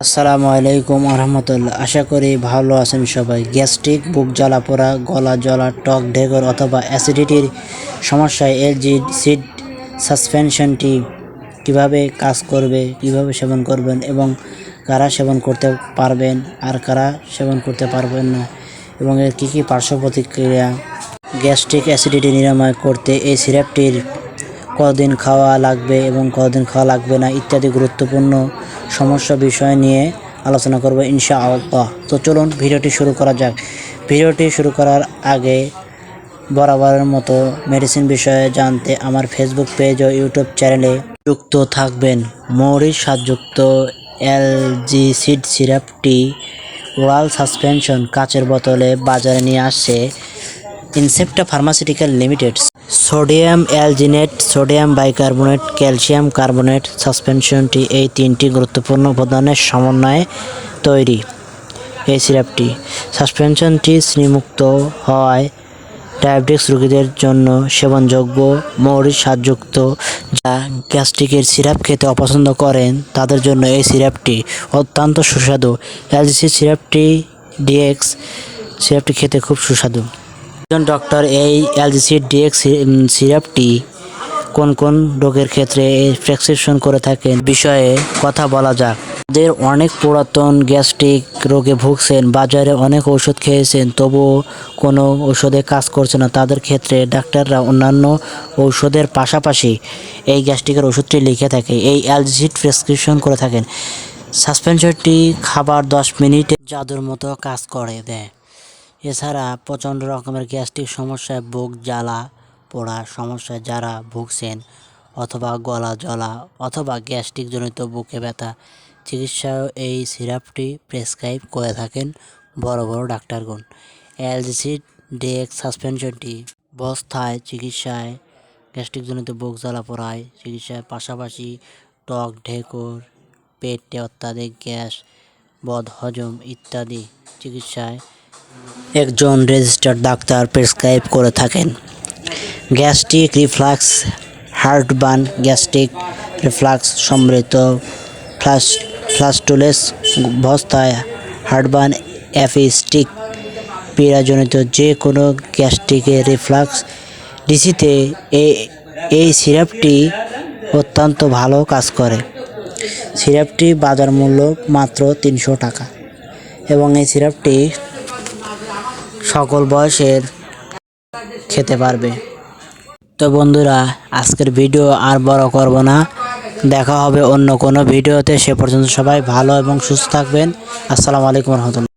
আসসালামু আলাইকুম আরহামতুল্লাহ আশা করি ভালো আছেন সবাই। গ্যাস্ট্রিক, বুক জ্বালা পোড়া, গলা জ্বলা, টক ঢেকর অথবা অ্যাসিডিটির সমস্যায় এলজি, সিড সাসপেনশনটি কীভাবে কাজ করবে, কীভাবে সেবন করবেন এবং কারা সেবন করতে পারবেন আর কারা সেবন করতে পারবেন না এবং এর কী কী পার্শ্ব প্রতিক্রিয়া? গ্যাস্ট্রিক অ্যাসিডিটি নিরাময় করতে এই সিরাপটির কতদিন খাওয়া লাগবে এবং কদিন খাওয়া লাগবে না ইত্যাদি গুরুত্বপূর্ণ সমস্যা বিষয় নিয়ে আলোচনা করব ইনশা আল্লাহ তো চলুন ভিডিওটি শুরু করা যাক। ভিডিওটি শুরু করার আগে বরাবরের মতো মেডিসিন বিষয়ে জানতে আমার ফেসবুক পেজ ও ইউটিউব চ্যানেলে যুক্ত থাকবেন। মৌরি স্বাদযুক্ত এলজি সিড সিরাপটি ওরাল সাসপেনশন কাচের বোতলে বাজারে নিয়ে আসছে Incepta pharmaceutical limited sodium alginate, sodium bicarbonate, calcium carbonate সাসপেনশনটি এই তিনটি গুরুত্বপূর্ণ উপাদানের সমন্বয়ে তৈরি। এই সিরাপটি সাসপেনশনটি শ্রীমুক্ত হওয়ায় ডায়াবেটিক্স রোগীদের জন্য সেবনযোগ্য মৌরিক স্বাদযুক্ত, যা গ্যাস্ট্রিকের সিরাপ খেতে অপছন্দ করেন। তাদের জন্য এই সিরাপটি অত্যন্ত সুস্বাদু। এলজিসি সিরাপটি ডিএক্স সিরাপটি খেতে খুব সুস্বাদু। একজন ডক্টর এই এলজিসি ডিএক্স সিরাপটি কোন কোন রোগের ক্ষেত্রে প্রেসক্রিপশন করে থাকেন বিষয়ে কথা বলা যাক। যাদের অনেক পুরাতন গ্যাস্ট্রিক রোগে ভুগছেন, বাজারে অনেক ওষুধ খেয়েছেন, তবুও কোনো ওষুধে কাজ করছে না। তাদের ক্ষেত্রে ডাক্তাররা অন্যান্য ঔষধের পাশাপাশি এই গ্যাস্ট্রিকের ওষুধটি লিখে থাকে, এই অ্যালজিসিড প্রেসক্রিপশন করে থাকেন। সাসপেনশনটি খাবার দশ মিনিটে জাদুর মতো কাজ করে দেয় এছাড়া প্রচণ্ড রকমের গ্যাস্ট্রিক সমস্যায় বুক জ্বালা পোড়া, সমস্যায় যারা ভুগছেন অথবা গলা জ্বলা অথবা গ্যাস্ট্রিক জনিত বুকে ব্যথা চিকিৎসাও এই সিরাপটি প্রেসক্রাইব করে থাকেন বড় বড় ডাক্তারগণ। এলজিসি ডেক সাসপেনশনটি বস্তায়, চিকিৎসায় গ্যাস্ট্রিক জনিত বুক জ্বালা পোড়ায়, চিকিৎসার পাশাপাশি টক ঢেকুর, পেটে অত্যাধিক গ্যাস, বদহজম ইত্যাদি চিকিৎসায় একজন রেজিস্টার্ড ডাক্তার প্রেসক্রাইব করে থাকেন। Gastric reflux, heartburn gastric reflux সমৃদ্ধ ফ্লাস, ফ্লাস্টুলেস বস্তায় হার্টবার্ন অ্যাফিস্টিক পীড়াজনিত যে কোনো গ্যাস্ট্রিকের রিফ্লাক্স ডিসিতে এই সিরাপটি অত্যন্ত ভালো কাজ করে। সিরাপটি বাজার মূল্য মাত্র তিনশো টাকা এবং এই সিরাপটি সকল বয়সের খেতে পারবে। তো বন্ধুরা, আজকের ভিডিও আর বড় করব না। দেখা হবে অন্য কোনো ভিডিওতে। সে পর্যন্ত সবাই ভালো এবং সুস্থ থাকবেন। আসসালামু আলাইকুম রহমতুল্লাহ।